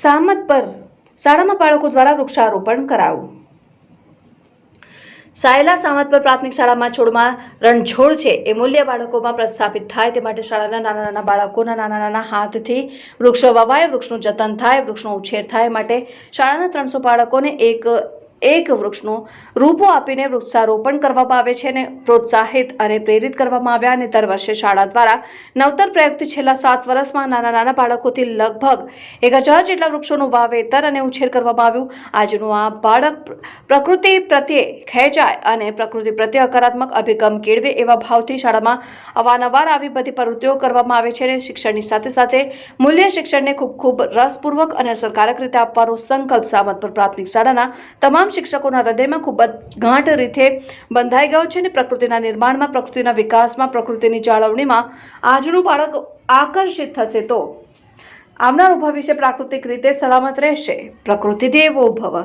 સામત પર શાળામાં બાળકો દ્વારા વૃક્ષારોપણ કરાવું સાયલા સામત પર પ્રાથમિક શાળામાં છોડમાં રણછોડ છે. એ મૂલ્ય બાળકોમાં પ્રસ્થાપિત થાય તે માટે શાળાના નાના નાના બાળકોના નાના નાના હાથથી વૃક્ષો વવાય, વૃક્ષનું જતન થાય, વૃક્ષનો ઉછેર થાય માટે શાળાના ત્રણસો બાળકોને એક એક વૃક્ષનું રૂપો આપીને વૃક્ષારોપણ કરવામાં આવે છે અને પ્રોત્સાહિત અને પ્રેરિત કરવામાં આવ્યા અને દર વર્ષે શાળા દ્વારા નવતર પ્રયોગથી છેલ્લા સાત વર્ષમાં નાના નાના બાળકોથી લગભગ એક હજાર જેટલા વૃક્ષોનું વાવેતર અને ઉછેર કરવામાં આવ્યું. આજનું આ બાળક પ્રકૃતિ પ્રત્યે ખેંચાય અને પ્રકૃતિ પ્રત્યે હકારાત્મક અભિગમ કેળવે એવા ભાવથી શાળામાં અવારનવાર આવી બધી પ્રવૃત્તિઓ કરવામાં આવે છે અને શિક્ષણની સાથે સાથે મૂલ્ય શિક્ષણને ખૂબ ખૂબ રસપૂર્વક અને અસરકારક રીતે આપવાનો સંકલ્પ સામતપુર પ્રાથમિક શાળાના તમામ શિક્ષકોના હૃદયમાં ખૂબ જ ગાંઠ રીતે બંધાઈ ગયો છે અને પ્રકૃતિના નિર્માણમાં, પ્રકૃતિના વિકાસમાં, પ્રકૃતિની જાળવણીમાં આજનું બાળક આકર્ષિત થશે તો આવનારું ભવિષ્ય પ્રાકૃતિક રીતે સલામત રહેશે. પ્રકૃતિ દેવો ભવ.